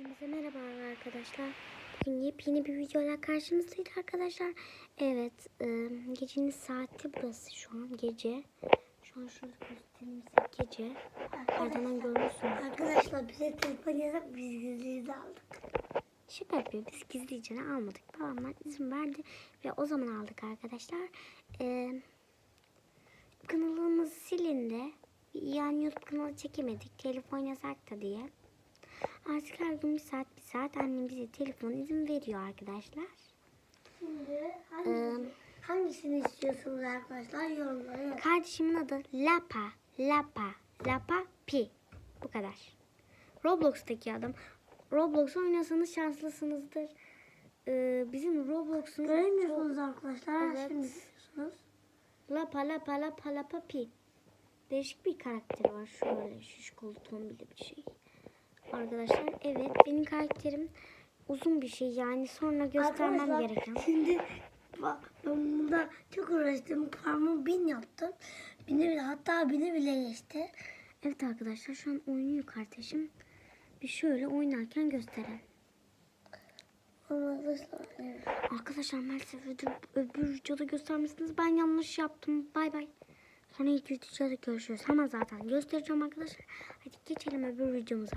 Hepinize merhaba arkadaşlar. Bugün yepyeni bir videoyla karşınızdayız arkadaşlar. Evet, e, gecenin saati burası şu an gece. Şu an şurada göstereyim size gece. Arkadan görürsünüz. Arkadaşlar bize telefon yazıp biz gizliyiz aldık. Şaka yapıyor. Biz gizlice almadık. Babamlar izin verdi ve o zaman aldık arkadaşlar. E, kanalımız silindi. Yani YouTube kanalı çekemedik. Telefon yasak da diye. Artık her gün bir saat bir saat annem bize telefon izin veriyor arkadaşlar. Şimdi hangisini, hangisini istiyorsunuz arkadaşlar yorumlara yazın. Kardeşimin adı Lapa, Lapa, Lapa Pi. Bu kadar. Roblox'taki adam. Roblox oynasanız şanslısınızdır. Ee, bizim Roblox'un Göremiyorsunuz arkadaşlar. Evet. Şimdi görüyorsunuz. Lapa, Lapa, Lapa, Lapa Pi. Değişik bir karakteri var. Şöyle şişkolu tombili bir şey. Arkadaşlar evet benim karakterim uzun bir şey yani sonra göstermem Arkadaşlar, gereken. Şimdi bak ben bunda çok uğraştım. Parmağımı bin yaptım. Bine bile hatta bine bile geçti. Evet arkadaşlar şu an oynuyor kardeşim. Bir şöyle oynarken gösterelim. Arkadaşlar evet. Arkadaşlar maalesef öbür, öbür videoda göstermişsiniz. Ben yanlış yaptım. Bay bay. Sonra ilk videoda görüşürüz. Ama zaten göstereceğim arkadaşlar. Hadi geçelim öbür videomuza.